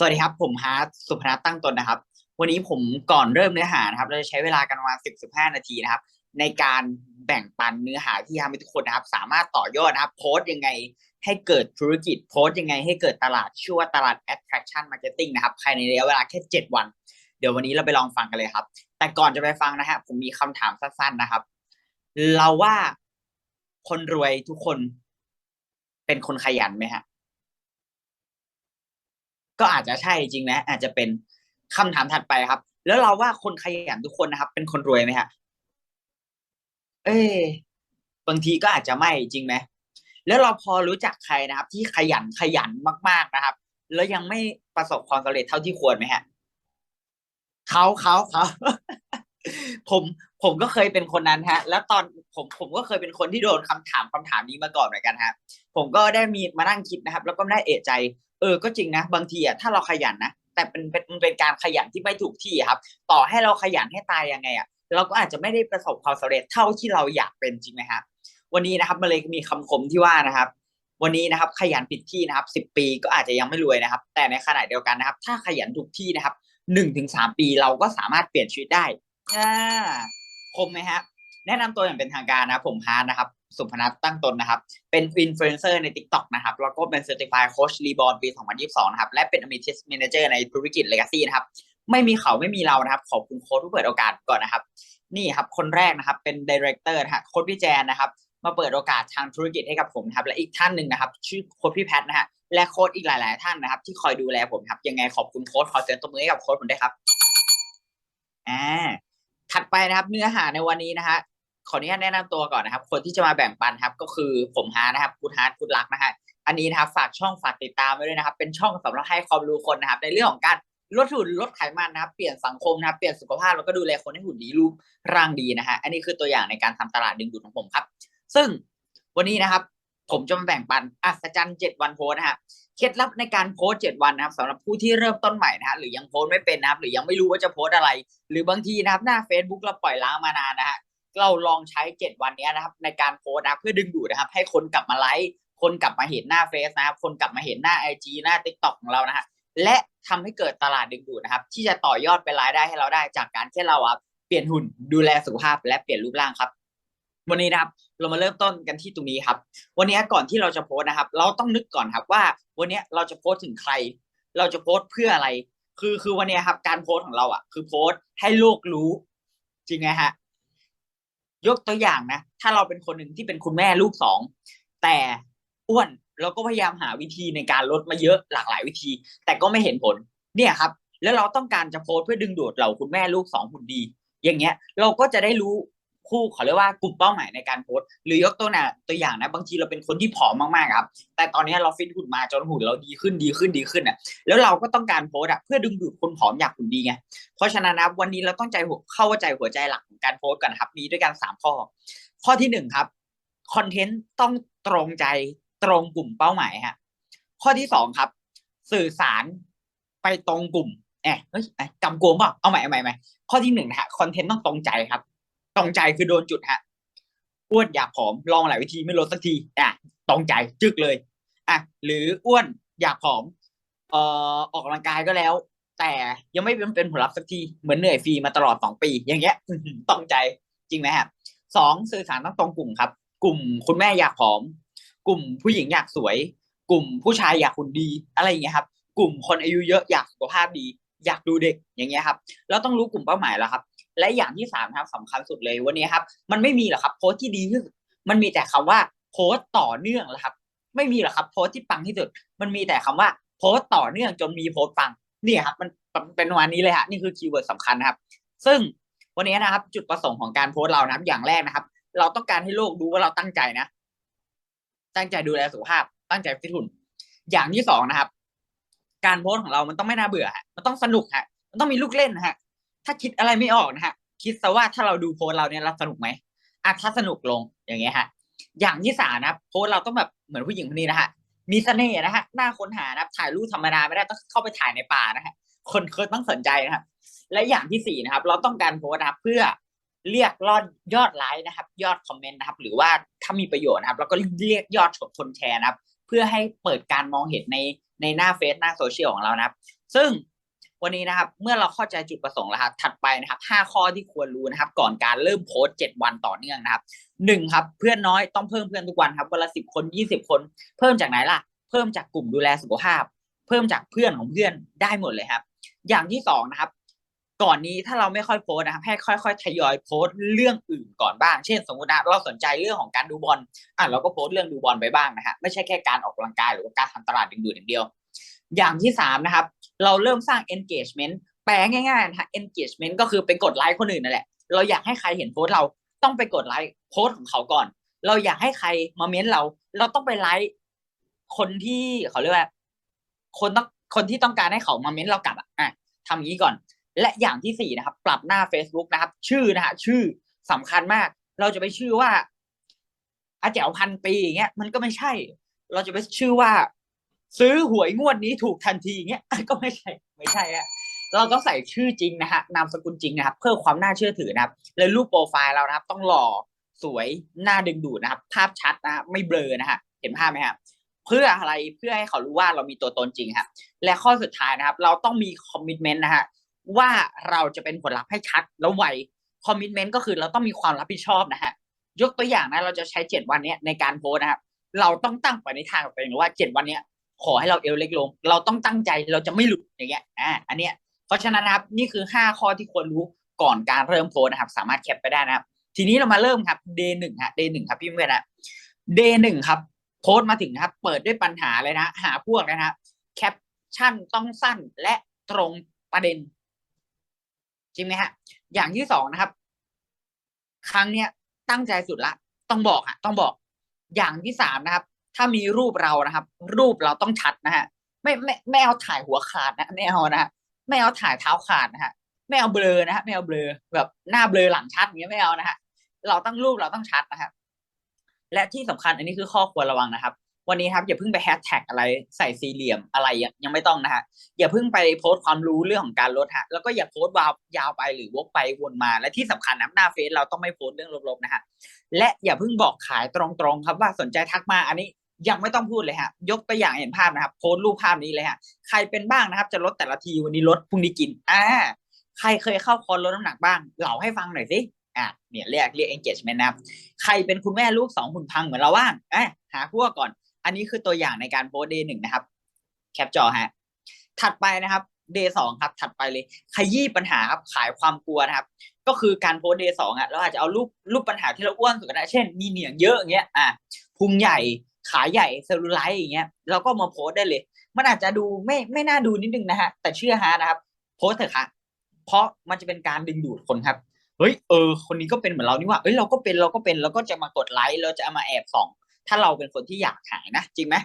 สวัสดีครับ ผมฮาร์ดสุพนัทตั้งตนนะครับ วันนี้ผมก่อนเริ่มเนื้อหานะครับเราจะใช้เวลากันประมาณสิบสิบห้านาทีนะครับ ในการแบ่งปันเนื้อหาที่ทำให้ทุกคนนะครับ สามารถต่อยอดนะครับ โพสต์ยังไงให้เกิดธุรกิจโพสต์ยังไงให้เกิดตลาดชื่อว่าตลาด attraction marketing นะครับภายในระยะเวลาแค่เจ็ดวัน เดี๋ยววันนี้เราไปลองฟังกันเลยครับ แต่ก่อนจะไปฟังนะฮะผมมีคำถามสั้น ๆนะครับ เราว่าคนรวยทุกคนเป็นคนขยันไหมฮะ ก็อาจจะใช่จริงไหมอาจจะเป็นคำถามถัดไปครับ แล้วเราว่าคนขยันทุกคนนะครับ เป็นคนรวยไหมฮะเอ้บางทีก็อาจจะไม่จริงไหมแล้วเราพอรู้จักใครนะครับ ที่ขยันขยันมาก ๆนะครับ แล้วยังไม่ประสบความสำเร็จเท่าที่ควรไหมฮะเขาเขาเขาผมผมก็เคยเป็นคนนั้นฮะ แล้วตอนผมผมก็เคยเป็นคนที่โดนคำถามคำถามนี้มาก่อนเหมือนกันฮะ ผมก็ได้มีมานั่งคิดนะครับ แล้วก็ได้เอะใจ เออก็จริงนะ บางทีอะถ้าเราขยันนะแต่เป็นเป็นมันเป็นการขยันที่ไม่ถูกที่ครับ ต่อให้เราขยันให้ตายยังไงอะเราก็อาจจะไม่ได้ประสบความสำเร็จเท่าที่เราอยากเป็นจริงไหมฮะวันนี้นะครับมันเลยมีคำคมที่ว่านะครับ วันนี้นะครับ ขยันผิดที่นะครับสิบปีก็อาจจะยังไม่รวยนะครับ แต่ในขณะเดียวกันนะครับ ถ้าขยันถูกที่นะครับหนึ่งถึงสามปีเราก็สามารถเปลี่ยนชีวิตได้อ่าคมไหมฮะแนะนำตัวอย่างเป็นทางการนะผมฮาร์ดนะครับ สุพนัทตั้งตนนะครับ เป็นอินฟลูเอนเซอร์ใน TikTok นะครับ แล้วก็เป็น Certified Coach Reborn ปี 2022 นะครับ และเป็น Amethyst Manager ในธุรกิจ Legacy นะครับ ไม่มีเขาไม่มีเรานะครับ ขอบคุณโค้ชที่เปิดโอกาสก่อนนะครับ นี่ครับ คนแรกนะครับ เป็น Director นะฮะโค้ชพี่แจนนะครับ มาเปิดโอกาสทางธุรกิจให้กับผมนะครับ และอีกท่านหนึ่งนะครับ ชื่อโค้ชพี่แพทนะฮะ และโค้ชอีกหลาย ๆ ท่านนะครับ ที่คอยดูแลผมครับ ยังไงขอบคุณโค้ชขอเสียงตบมือให้กับโค้ชผมด้วยครับ อ่า ถัดไปนะครับ เนื้อหาในวันนี้นะฮะ ขออนุญาตแนะนำตัวก่อนนะครับ คนที่จะมาแบ่งปันครับ ก็คือผมฮานะครับคุณฮาร์ดคุณรักนะฮะอันนี้นะครับฝากช่องฝากติดตามไว้ด้วยนะครับ เป็นช่องสำหรับให้ความรู้คนนะครับ ในเรื่องของการลดหุ่นลดไขมันนะครับ เปลี่ยนสังคมนะครับเปลี่ยนสุขภาพแล้วก็ดูแลคนให้หุ่นดีรูปร่างดีนะฮะอันนี้คือตัวอย่างในการทำตลาดดึงดูดของผมครับ ซึ่งวันนี้นะครับ ผมจะมาแบ่งปันอัศจรรย์เจ็ดวันโพสนะฮะเคล็ดลับในการโพสเจ็ดวันนะครับสำหรับผู้ที่เริ่มต้นใหม่นะฮะหรือยังโพสไม่เป็นนะครับ หรือยังไม่รู้ว่าจะโพสอะไร หรือบางทีนะครับหน้า Facebook เราปล่อยล้างมานานนะฮะ เราลองใช้เจ็ดวันนี้นะครับ ในการโพสต์นะเพื่อดึงดูดนะครับ ให้คนกลับมาไลค์คนกลับมาเห็นหน้าเฟซนะครับ คนกลับมาเห็นหน้า IG หน้า TikTok ของเรานะฮะและทำให้เกิดตลาดดึงดูดนะครับ ที่จะต่อยอดเป็นรายได้ให้เราได้จากการที่เราอะเปลี่ยนหุ่นดูแลสุขภาพและเปลี่ยนรูปร่างครับ วันนี้นะครับเรามาเริ่มต้นกันที่ตรงนี้ครับ วันนี้ก่อนที่เราจะโพสต์นะครับ เราต้องนึกก่อนครับว่า วันนี้เราจะโพสต์ถึงใคร เราจะโพสต์เพื่ออะไร คือคือวันนี้ครับ การโพสต์ของเราอะ คือโพสต์ให้โลกรู้ จริงไหมฮะ ยกตัวอย่างนะ ถ้าเราเป็นคนหนึ่งที่เป็นคุณแม่ลูกสอง แต่อ้วนเราก็พยายามหาวิธีในการลดมาเยอะหลากหลายวิธี แต่ก็ไม่เห็นผล เนี่ยครับ แล้วเราต้องการจะโพสเพื่อดึงดูดเหล่าคุณแม่ลูกสองหุ่นดี อย่างเงี้ย เราก็จะได้รู้ คู่เขาเรียกว่ากลุ่มเป้าหมายในการโพสหรือยกตัวอย่าตัวอย่างนะ บางทีเราเป็นคนที่ผอมมากๆครับ แต่ตอนนี้เราฟิตหุ่นมาจนหุ่นเราดีขึ้นดีขึ้นดีขึ้นอะแล้วเราก็ต้องการโพสอะเพื่อดึงดูดคนผอมอยากหุ่นดีไงเพราะฉะนั้นนะวันนี้เราต้องใจหัวเข้าใจหัวใจหลักของการโพสกันนครับ มีด้วยกันสามข้อ ข้อที่หนึ่งครับคอนเทนต์ต้องตรงใจตรงกลุ่มเป้าหมายฮะข้อที่สองครับ สื่อสารไปตรงกลุ่มแอบเฮ้ยไอ้กำกวมเปล่าเอาใหม่เอาใหม่ใหม่ข้อที่หนึ่งนะฮะคอนเทนต์ต้องตรงใจครับ ตรงใจคือโดนจุดฮะอ้วนอยากผอมลองหลายวิธีไม่ลดสักทีอะตรงใจจึกเลยอะหรืออ้วนอยากผอมเอ่อออกกำลังกายก็แล้ว แต่ยังไม่เป็นผลลัพธ์สักทีเหมือนเหนื่อยฟรีมาตลอดสองปี อย่างเงี้ยตรงใจจริงไหมฮะสองสื่อสารต้องตรงกลุ่มครับ กลุ่มคุณแม่อยากผอม กลุ่มผู้หญิงอยากสวย กลุ่มผู้ชายอยากหุ่นดีอะไรอย่างเงี้ยครับ กลุ่มคนอายุเยอะอยากสุขภาพดี อยากดูเด็กอย่างเงี้ยครับแล้วต้องรู้กลุ่มเป้าหมายแล้วครับ และอย่างที่สามครับสำคัญสุดเลยวันนี้ครับ มันไม่มีหรอกครับโพสต์ที่ดีที่สุดมันมีแต่คำว่าโพสต์ต่อเนื่องแหละครับ ไม่มีหรอกครับโพสต์ที่ปังที่สุด มันมีแต่คำว่าโพสต์ต่อเนื่องจนมีโพสต์ปังนี่ครับ มันเป็นวันนี้เลยฮะนี่คือคีย์เวิร์ดสำคัญนะครับ ซึ่งวันนี้นะครับ จุดประสงค์ของการโพสต์เรานะครับ อย่างแรกนะครับ เราต้องการให้โลกรู้ว่าเราตั้งใจนะ ตั้งใจดูแลสุขภาพ ตั้งใจฟิตหุ่นอย่างที่สองนะครับ การโพสต์ของเรามันต้องไม่น่าเบื่อฮะมันต้องสนุกฮะมันต้องมีลูกเล่นฮะ ถ้าคิดอะไรไม่ออกนะฮะคิดซะว่าถ้าเราดูโพสเราเนี่ยเราสนุกไหมอะถ้าสนุกลงอย่างเงี้ยฮะ อย่างที่สามนะโพสเราต้องแบบเหมือนผู้หญิงคนนี้นะฮะมีเสน่ห์นะฮะหน่าค้นหานะถ่ายรูปธรรมดาไม่ได้ต้องเข้าไปถ่ายในป่านะฮะคนเคยต้องสนใจนะครับ และอย่างที่สี่นะครับ เราต้องการโพสนะครับ เพื่อเรียกยอดยอดไลค์นะครับ ยอดคอมเมนต์นะครับ หรือว่าถ้ามีประโยชน์นะครับแล้วก็เรียกยอดคนแชร์นะครับ เพื่อให้เปิดการมองเห็นในในหน้าเฟซหน้าโซเชียลของเรานะครับ ซึ่ง วันนี้นะครับ เมื่อเราเข้าใจจุดประสงค์แล้วครับถัดไปนะครับห้าข้อที่ควรรู้นะครับ ก่อนการเริ่มโพสต์เจ็ดวันต่อเนื่องนะครับหนึ่งครับ เพื่อนน้อยต้องเพิ่มเพื่อนทุกวันครับวันละสิบคนยี่สิบคน เพิ่มจากไหนล่ะ เพิ่มจากกลุ่มดูแลสุขภาพ เพิ่มจากเพื่อนของเพื่อนได้หมดเลยครับ อย่างที่สองนะครับ ก่อนนี้ถ้าเราไม่ค่อยโพสต์นะครับให้ค่อย ๆ ทยอยโพสต์เรื่องอื่นก่อนบ้าง เช่น สมมตินะเราสนใจเรื่องของการดูบอลอะเราก็โพสต์เรื่องดูบอลไปบ้างนะฮะไม่ใช่แค่การออกกำลังกายหรือว่าการทำตลาดดึงดูดอย่างเดียว อย่างที่สามนะครับ เราเริ่มสร้าง engagement แปลง่ายๆนะ engagement ก็คือไปกดไลค์คนอื่นนั่นแหละ เราอยากให้ใครเห็นโพสต์เราต้องไปกดไลค์โพสต์ของเขาก่อน เราอยากให้ใครมาเม้นเรา เราต้องไปไลค์คนที่เขาเรียกว่า คนต้องคนที่ต้องการให้เขามาเม้นเรากลับอะทำอย่างนี้ก่อน และอย่างที่สี่นะครับ ปรับหน้า Facebook นะครับ ชื่อนะฮะชื่อสำคัญมาก เราจะไปชื่อว่าอาแจ๋วพันปีอย่างเงี้ยมันก็ไม่ใช่ เราจะไปชื่อว่า ซื้อหวยงวดนี้ถูกทันทีอย่างเงี้ยก็ไม่ใช่ไม่ใช่อะเราต้องใส่ชื่อจริงนะฮะนามสกุลจริงนะครับ เพื่อความน่าเชื่อถือนะครับ แล้วรูปโปรไฟล์เรานะครับ ต้องหล่อสวยน่าดึงดูดนะครับ ภาพชัดนะฮะไม่เบลอนะฮะเห็นภาพไหมครับเพื่ออะไรเพื่อให้เขารู้ว่าเรามีตัวตนจริงครับและข้อสุดท้ายนะครับ เราต้องมีคอมมิชเมนต์นะฮะว่าเราจะเป็นผลลัพธ์ให้ชัดแล้วไวคอมมิชเมนต์ก็คือเราต้องมีความรับผิดชอบนะฮะยกตัวอย่างนะเราจะใช้เจ็ดวันเนี้ยในการโพสนะครับเราต้องตั้งปณิธานกับตัวเองว่าเจ็ดวันเนี้ย ขอให้เราเอวเล็กลง เราต้องตั้งใจเราจะไม่หลุดอย่างเงี้ยอ่าอันเนี้ยเพราะฉะนั้นนะครับนี่คือห้าข้อที่ควรรู้ก่อนการเริ่มโพสนะครับ สามารถแคปไปได้นะครับ ทีนี้เรามาเริ่มครับ day หนึ่งฮะ day หนึ่งครับพี่เพื่อนนะ day หนึ่งครับโพสมาถึงนะครับ เปิดด้วยปัญหาเลยนะ หาพวกนะครับแคปชั่นต้องสั้นและตรงประเด็นจริงไหมฮะ อย่างที่สองนะครับ ครั้งเนี้ยตั้งใจสุดละ ต้องบอกฮะต้องบอก อย่างที่สามนะครับ ถ้ามีรูปเรานะครับ รูปเราต้องชัดนะฮะไม่ไม่ไม่เอาถ่ายหัวขาดนะไม่เอานะฮะไม่เอาถ่ายเท้าขาดนะฮะไม่เอาเบลอนะฮะไม่เอาเบลอแบบหน้าเบลอหลังชัดเงี้ยไม่เอานะฮะเราต้องรูปเราต้องชัดนะครับและที่สำคัญอันนี้คือข้อควรระวังนะครับ วันนี้ครับอย่าเพิ่งไปแฮชแท็กอะไรใส่สี่เหลี่ยมอะไรยังไม่ต้องนะฮะอย่าเพิ่งไปโพสต์ความรู้เรื่องของการลดฮะแล้วก็อย่าโพสต์วาวยาวไปหรือวกไปวนมา และที่สำคัญนะหน้าเฟซเราต้องไม่โพสต์เรื่องลบๆนะฮะและอย่าเพิ่งบอกขายตรงๆครับว่าสนใจทักมาอันนี้ยังไม่ต้องพูดเลยฮะ ยกตัวอย่างเห็นภาพนะครับ โพสต์รูปภาพนี้เลยฮะ ใครเป็นบ้างนะครับ จะลดแต่ละทีวันนี้ลดพรุ่งนี้กิน อ่า ใครเคยเข้าคอร์สลดน้ำหนักบ้างเล่าให้ฟังหน่อยสิ อ่าเนี่ยเรียกเรียก engagement นะครับ ใครเป็นคุณแม่ลูกสองหุ่นพังเหมือนเราบ้างอะหาพวกก่อน อันนี้คือตัวอย่างในการโพสต์ day หนึ่งนะครับ แคปจอฮะ ถัดไปนะครับ day สองครับ ถัดไปเลยขยี้ปัญหาครับขายความกลัวนะครับ ก็คือการโพสต์ day สองอะเราอาจจะเอารูปรูปปัญหาที่เราอ้วนสุดก็ได้เช่น มีเหนียงเยอะอย่างเงี้ยอะพุงใหญ่ขาใหญ่เซลลูไลท์อย่างเงี้ยเราก็มาโพสได้เลย มันอาจจะดูไม่ไม่น่าดูนิดนึงนะฮะแต่เชื่อฮะนะครับ โพสเถอะค่ะเพราะมันจะเป็นการดึงดูดคนครับเฮ้ยเออคนนี้ก็เป็นเหมือนเรานี่ว่าเอ้ยเราก็เป็นเราก็เป็นเราก็จะมากดไลค์เราจะเอามาแอบส่อง ถ้าเราเป็นคนที่อยากหายนะ จริงไหม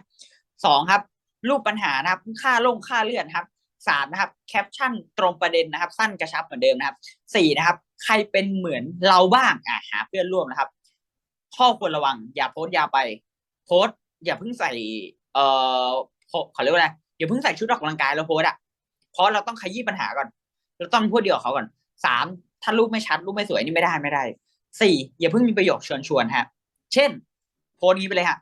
สองครับ รูปปัญหานะครับ ค่าลงค่าเลื่อนครับสามนะครับแคปชั่นตรงประเด็นนะครับ สั้นกระชับเหมือนเดิมนะครับสี่นะครับ ใครเป็นเหมือนเราบ้างอ่าหาเพื่อนร่วมนะครับ ข้อควรระวัง อย่าโพสต์ยาวไป โพสต์อย่าเพิ่งใส่ เอ่อเขาเรียกว่าอะไรอย่าเพิ่งใส่ชุดออกกำลังกายแล้วโพสต์อะเพราะเราต้องขยี้ปัญหาก่อนเราต้องพูดเดียวกับเขาก่อนสามถ้ารูปไม่ชัดรูปไม่สวยนี่ไม่ได้ไม่ได้สี่อย่าเพิ่งมีประโยคชวนชวนฮะ เช่น โพสนี้ไปเลยฮะ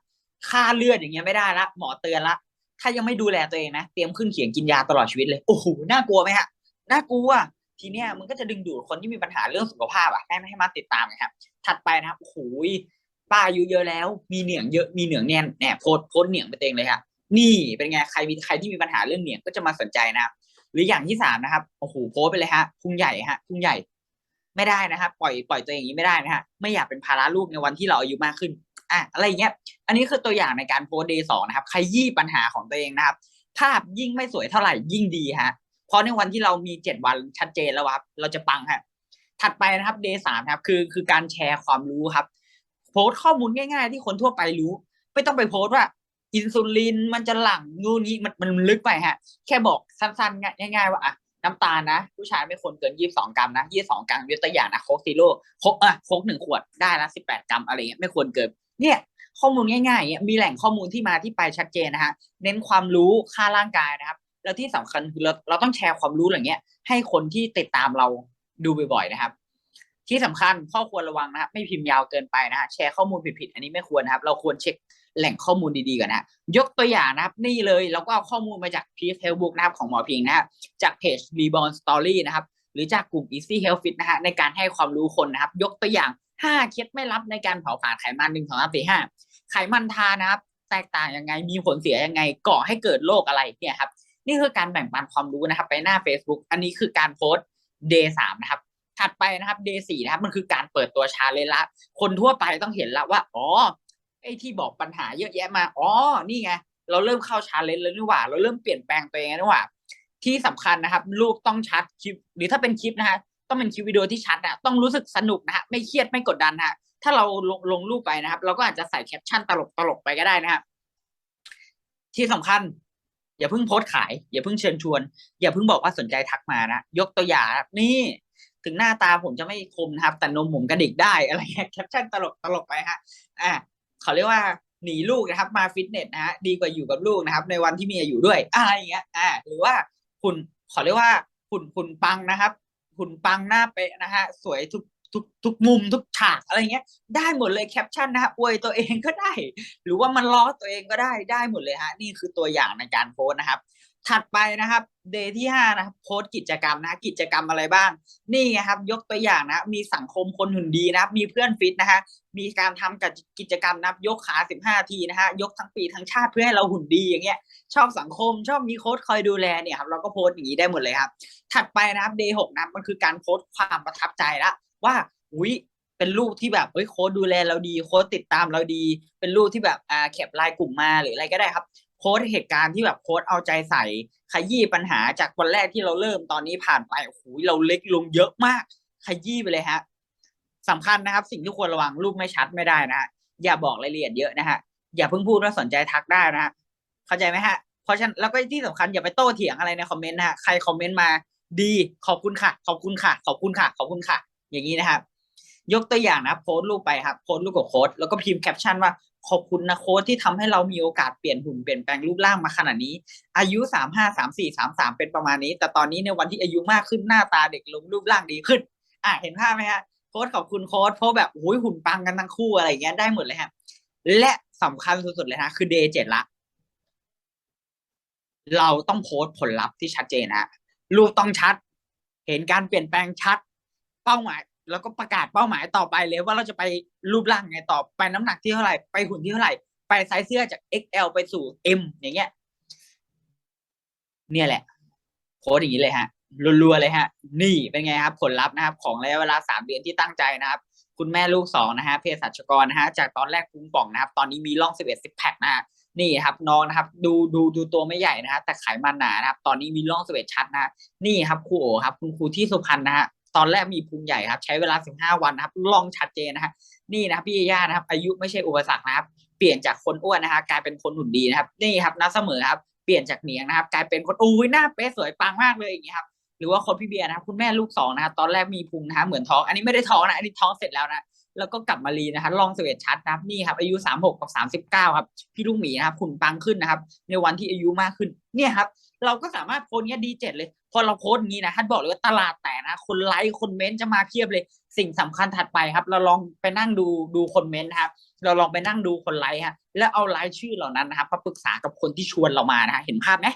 ค่าเลือดอย่างเงี้ยไม่ได้ละหมอเตือนละ ถ้ายังไม่ดูแลตัวเองนะเตรียมขึ้นเขียงกินยาตลอดชีวิตเลยโอ้โหน่ากลัวไหมฮะน่ากลัวทีเนี้ยมันก็จะดึงดูดคนที่มีปัญหาเรื่องสุขภาพอะให้ให้มาติดตามนะครับถัดไปนะครับโอ้โหป้าอายุเยอะแล้ว มีเหนียงเยอะมีเหนียงแน่นแหนโพสโพสเหนียงไปเต็งเลยครับนี่เป็นไงใครมีใครที่มีปัญหาเรื่องเหนียงก็จะมาสนใจนะครับหรืออย่างที่สามนะครับโอ้โหโพสไปเลยฮะพุงใหญ่ฮะพุงใหญ่ ไม่ได้นะครับปล่อยปล่อยตัวเองอย่างนี้ไม่ได้นะฮะไม่อยากเป็นภาระลูกในวันที่เราอายุมากขึ้น อะอะไรเงี้ย อันนี้คือตัวอย่างในการโพสเดย์สองนะครับ ใครยี่ปัญหาของตัวเองนะครับ ภาพยิ่งไม่สวยเท่าไหร่ยิ่งดีฮะ เพราะในวันที่เรามีเจ็ดวันชัดเจนแล้วครับ เราจะปังฮะ ถัดไปนะครับเดย์สามครับ คือคือการแชร์ความรู้ครับ โพสข้อมูลง่าย ๆ ที่คนทั่วไปรู้ ไม่ต้องไปโพสว่าอินซูลินมันจะหลั่งนู่นนี่มันมันลึกไปฮะ แค่บอกสั้นๆ ง่าย ๆ ว่าอะน้ำตาลนะ ผู้ชายไม่ควรเกินยี่สิบสองกรัมนะยี่สิบสองกรัมยกตัวอย่างนะโคกซีโร่โคกอะโคกหนึ่งขวดได้ละสิบแปดกรัมอะไรเงี้ยไม่ควรเกิน เนี่ยข้อมูลง่ายๆเงี้ยมีแหล่งข้อมูลที่มาที่ไปชัดเจนนะฮะเน้นความรู้ค่าร่างกายนะครับ แล้วที่สำคัญคือเราเราต้องแชร์ความรู้อย่างเงี้ยให้คนที่ติดตามเราดูบ่อยๆนะครับ ที่สำคัญข้อควรระวังนะครับ ไม่พิมพ์ยาวเกินไปนะฮะแชร์ข้อมูลผิดๆอันนี้ไม่ควรนะครับ เราควรเช็คแหล่งข้อมูลดีๆก่อนนะยกตัวอย่างนะครับ นี่เลยเราก็เอาข้อมูลมาจาก p f Health Book นะครับของหมอพิงนะครับจากเพจ Reborn Story นะครับ หรือจากกลุ่ม Easy Health Fit นะฮะในการให้ความรู้คนนะครับ ยกตัวอย่าง 5เคล็ดไม่ลับในการเผาผลาญไขมันหนึ่งสองสามสี่ห้าไขมันทานนะครับ แตกต่างยังไงมีผลเสียยังไงก่อให้เกิดโรคอะไรเนี่ยครับ นี่คือการแบ่งปันความรู้นะครับ ไปหน้า Facebook อันนี้คือการโพสต์ day สามนะครับ ถัดไปนะครับ day สี่นะครับ มันคือการเปิดตัวชาเลนจ์ละคนทั่วไปต้องเห็นแล้วว่าอ๋อไอ้ที่บอกปัญหาเยอะแยะมาอ๋อนี่ไงเราเริ่มเข้าชาเลนจ์แล้วนี่หว่า เราเริ่มเปลี่ยนแปลงตัวเองแล้วนี่หว่า ที่สำคัญนะครับ รูปต้องชัดคลิป หรือถ้าเป็นคลิปนะฮะ ต้องเป็นคลิปวิดีโอที่ชัดนะต้องรู้สึกสนุกนะฮะไม่เครียดไม่กดดันนะฮะถ้าเราลงลงรูปไปนะครับ เราก็อาจจะใส่แคปชั่นตลกตลกๆไปก็ได้นะครับที่สำคัญ อย่าเพิ่งโพสต์ขาย อย่าเพิ่งเชิญชวน อย่าเพิ่งบอกว่าสนใจทักมานะยกตัวอย่างนี่ถึงหน้าตาผมจะไม่คมนะครับ แต่นมผมกระดิกได้อะไรเงี้ยแคปชั่นตลกตลกไปฮะอ่าเขาเรียกว่าหนีลูกนะครับ มาฟิตเนสนะฮะดีกว่าอยู่กับลูกนะครับ ในวันที่เมียอยู่ด้วยอะไรอย่างเงี้ยอ่าหรือว่าคุณขอเรียกว่าคุณคุณปังนะครับ คุณปังหน้าเป๊ะนะฮะสวยทุกทุกทุกมุมทุกฉากอะไรเงี้ย ได้หมดเลยแคปชั่นนะฮะอวยตัวเองก็ได้ หรือว่ามันล้อตัวเองก็ได้ได้หมดเลยฮะนี่คือตัวอย่างในการโพสนะครับ ถัดไปนะครับเดย์ที่ห้านะครับโพสกิจกรรมนะกิจกรรมอะไรบ้าง นี่ไงครับ ยกตัวอย่างนะ มีสังคมคนหุ่นดีนะครับ มีเพื่อนฟิตนะฮะมีการทำกับกิจกรรมนับยกขาสิบห้าทีนะฮะยกทั้งปีทั้งชาติเพื่อให้เราหุ่นดีอย่างเงี้ย ชอบสังคมชอบมีโค้ชคอยดูแลเนี่ยครับเราก็โพสอย่างนี้ได้หมดเลยครับ ถัดไปนะครับเดย์หกนะมันคือการโพสความประทับใจละว่าอุ้ยเป็นรูปที่แบบเฮ้ยโค้ชดูแลเราดี โค้ชติดตามเราดี เป็นรูปที่แบบอ่าแคปไลน์กลุ่มมาหรืออะไรก็ได้ครับ โค้ดเหตุการณ์ที่แบบโค้ดเอาใจใส่ขยี้ปัญหาจากวันแรกที่เราเริ่มตอนนี้ผ่านไปโอ้โหเราเล็กลงเยอะมาก ขยี้ไปเลยฮะสำคัญนะครับ สิ่งที่ควรระวังรูปไม่ชัดไม่ได้นะฮะอย่าบอกรายละเอียดเยอะนะฮะอย่าเพิ่งพูดว่าสนใจทักได้นะฮะเข้าใจไหมฮะเพราะฉะนั้นแล้วก็ที่สำคัญอย่าไปโต้เถียงอะไรในคอมเมนต์นะฮะใครคอมเมนต์มาดีขอบคุณค่ะ ขอบคุณค่ะ ขอบคุณค่ะ ขอบคุณค่ะ อย่างนี้นะครับยกตัวอย่างนะโพสต์รูปไปครับโพสต์รูปกับโค้ดแล้วก็พิมพ์แคปชั่นว่า ขอบคุณนะโค้ดที่ทำให้เรามีโอกาสเปลี่ยนหุ่นเปลี่ยนแปลงรูปร่างมาขนาดนี้ อายุสามห้าสามสี่สามสามเป็นประมาณนี้ แต่ตอนนี้ในวันที่อายุมากขึ้นหน้าตาเด็กลงรูปร่างดีขึ้น อะเห็นภาพไหมฮะโค้ดขอบคุณโค้ดเพราะแบบโอ้ยหุ่นปังกันทั้งคู่อะไรอย่างเงี้ยได้หมดเลยฮะ และสำคัญสุดๆเลยนะคือเดย์เจ็ดละ เราต้องโพสต์ผลลัพธ์ที่ชัดเจนนะรูปต้องชัด เห็นการเปลี่ยนแปลงชัด เป้าหมาย แล้วก็ประกาศเป้าหมายต่อไปเลยว่าเราจะไปรูปร่างไงต่อไปน้ำหนักที่เท่าไหร่ไปหุ่นที่เท่าไหร่ไปไซส์เสื้อจาก XL ไปสู่ M อย่างเงี้ย เนี่ยแหละโพสต์อย่างนี้เลยฮะรัวๆเลยฮะ นี่เป็นไงครับ ผลลัพธ์นะครับ ของระยะเวลาสามเดือนที่ตั้งใจนะครับ คุณแม่ลูกสองนะฮะเภสัชกรนะฮะจากตอนแรกพุงป่องนะครับ ตอนนี้มีร่องสิบเอ็ดสิบแพคนะฮะนี่ครับน้องนะครับ ดูดูดูตัวไม่ใหญ่นะฮะแต่ไขมันหนานะครับ ตอนนี้มีร่องสิบเอ็ดชัดนะฮะนี่ครับครูโอครับ คุณครูที่สุพรรณนะฮะ ตอนแรกมีพุงใหญ่ครับ ใช้เวลาสิบห้าวันนะครับร่องชัดเจนนะฮะนี่นะครับพี่ย่านะครับ อายุไม่ใช่อุปสรรคนะครับ เปลี่ยนจากคนอ้วนนะฮะกลายเป็นคนหุ่นดีนะครับ นี่ครับนัดเสมอครับเปลี่ยนจากเหนียงนะครับ กลายเป็นคนอุ้ยหน้าเป๊ะสวยปังมากเลยอย่างเงี้ครับหรือว่าคนพี่เบียร์นะครับคุณแม่ลูกสองนะครับตอนแรกมีพุงนะฮะเหมือนท้องอันนี้ไม่ได้ท้องนะอันนี้ท้องเสร็จแล้วนะแล้วก็กลับมารีนะคะลองสเวตชัดนะครับนี่ครับอายุสามหกกับสามสิบเก้าครับ พี่ลูกหมีนะครับขุนปังขึ้นนะครับ ในวันที่อายุมากขึ้นเนี่ยครับ เราก็สามารถโพสเนี้ยดีเจ็ดเลย พอเราโพสงี้นะฮัทบอกเลยว่าตลาดแตกนะ คนไลค์คนเม้นต์จะมาเพียบเลย สิ่งสำคัญถัดไปครับ เราลองไปนั่งดูดูคนเม้นต์นะครับ เราลองไปนั่งดูคนไลค์ฮะแล้วเอาไลค์ชื่อเหล่านั้นนะครับมาปรึกษากับคนที่ชวนเรามานะฮะเห็นภาพไหม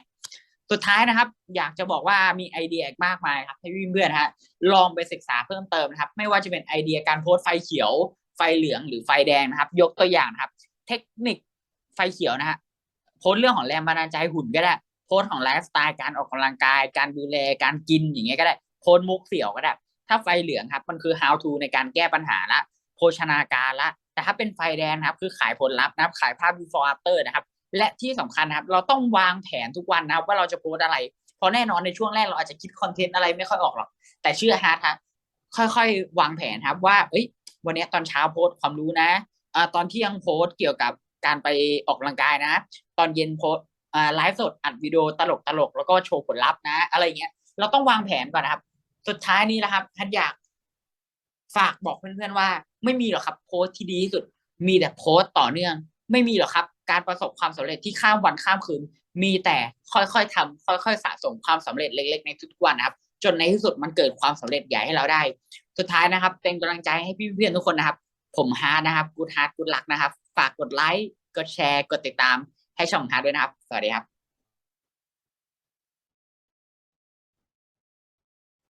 สุดท้ายนะครับ อยากจะบอกว่ามีไอเดียอีกมากมายครับให้เพื่อนๆฮะลองไปศึกษาเพิ่มเติมนะครับ ไม่ว่าจะเป็นไอเดียการโพสไฟเขียว ไฟเหลืองหรือไฟแดงนะครับ ยกตัวอย่างนะครับ เทคนิคไฟเขียวนะฮะโพสเรื่องของแรงบันดาลใจหุ่นก็ได้ โพสของไลฟ์สไตล์การออกกำลังกาย การดูแลการกินอย่างเงี้ยก็ได้โพสมุกเสี่ยวก็ได้ ถ้าไฟเหลืองครับ มันคือ how to ในการแก้ปัญหาละโภชนาการละ แต่ถ้าเป็นไฟแดงนะครับ คือขายผลลัพธ์นะครับ ขายภาพ before after นะครับ และที่สำคัญครับ เราต้องวางแผนทุกวันนะครับ ว่าเราจะโพสอะไร เพราะแน่นอนในช่วงแรกเราอาจจะคิดคอนเทนต์อะไรไม่ค่อยออกหรอก แต่เชื่อฮาร์ดครับค่อยๆ วางแผนครับว่า เอ้ย วันนี้ตอนเช้าโพสความรู้นะอ่าตอนเที่ยงโพสเกี่ยวกับการไปออกกำลังกายนะ ตอนเย็นโพส ไลฟ์สดอัดวิดีโอตลกตลกๆแล้วก็โชว์ผลลัพธ์นะ อะไรเงี้ยเราต้องวางแผนก่อนนะครับ สุดท้ายนี้นะครับฮัทอยากฝากบอกเพื่อนๆว่า ไม่มีหรอกครับโพสต์ที่ดีที่สุด มีแต่โพสต์ต่อเนื่อง ไม่มีหรอกครับ การประสบความสำเร็จที่ข้ามวันข้ามคืน มีแต่ค่อยๆทำค่อยๆสะสมความสำเร็จเล็ก ๆ ในทุกวันนะครับ จนในที่สุดมันเกิดความสำเร็จใหญ่ให้เราได้ สุดท้ายนะครับ เป็นกำลังใจให้พี่เพื่อนทุกคนนะครับ ผมฮาร์ดนะครับกูดฮาร์ดกูดลักนะครับ ฝากกดไลค์กดแชร์กดติดตาม ให้ช่องฮาร์ดด้วยนะครับ สวัสดีครับ